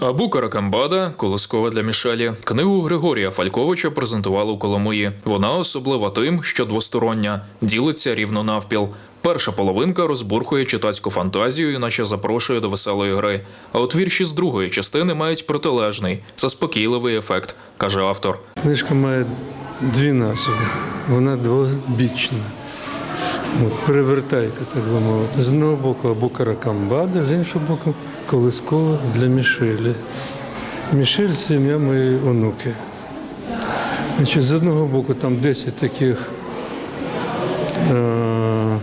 Абу Каракамбада колоскова для Мішелі. Книгу Григорія Фальковича презентували у Коломиї. Вона особлива тим, що двостороння, ділиться рівно навпіл. Перша половинка розбурхує читацьку фантазію, наче запрошує до веселої гри. А от вірші з другої частини мають протилежний, заспокійливий ефект, каже автор. Книжка має дві назви. Вона двобічна. От, перевертайка, так би мовити. З одного боку або Каракамбада, з іншого боку колискова для Мішелі. Мішель це ім'я моєї онуки. Значить, з одного боку там 10 таких е-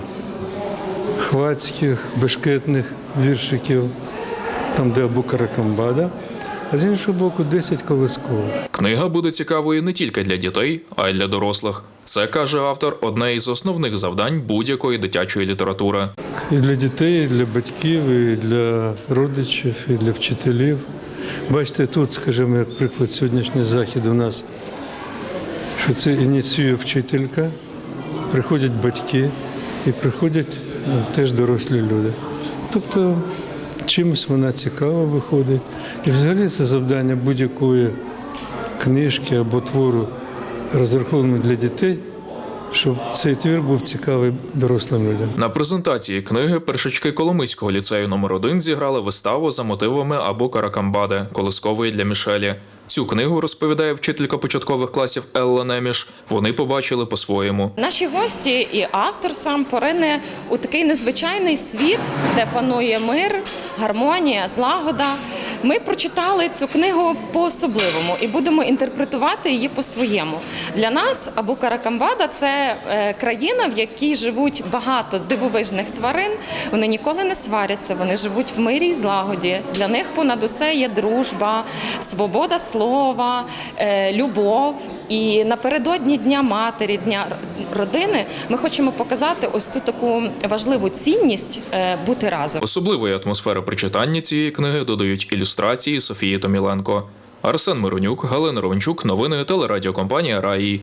хвацьких, бешкетних віршиків, там, де Абу Каракамбада, а з іншого боку 10 колискових. Книга буде цікавою не тільки для дітей, а й для дорослих. Це каже автор одне із основних завдань будь-якої дитячої літератури. І для дітей, і для батьків, і для родичів, і для вчителів. Бачите, тут, скажімо, як приклад, сьогоднішній захід у нас, що це ініціює вчителька, приходять батьки і приходять ну, теж дорослі люди. Тобто чимось вона цікава виходить. І взагалі це завдання будь-якої книжки або твору, розрахованого для дітей, щоб цей твір був цікавий дорослим людям. На презентації книги першачки Коломийського ліцею номер 1 зіграли виставу за мотивами або Каракамбади, колискової для Мішелі. Цю книгу розповідає вчителька початкових класів Елла Неміш. Вони побачили по-своєму. Наші гості і автор сам порине у такий незвичайний світ, де панує мир, гармонія, злагода. Ми прочитали цю книгу по-особливому і будемо інтерпретувати її по-своєму. Для нас Абу Каракамбада це е, країна, в якій живуть багато дивовижних тварин. Вони ніколи не сваряться, вони живуть в мирі і злагоді. Для них понад усе є дружба, свобода слова, е, любов. І напередодні Дня матері, Дня родини ми хочемо показати ось цю таку важливу цінність е, бути разом. Особливої атмосфери при читанні цієї книги додають ілюстрації Софії Томіленко. Арсен Миронюк, Галина Ровенчук, новини телерадіокомпанія Раї.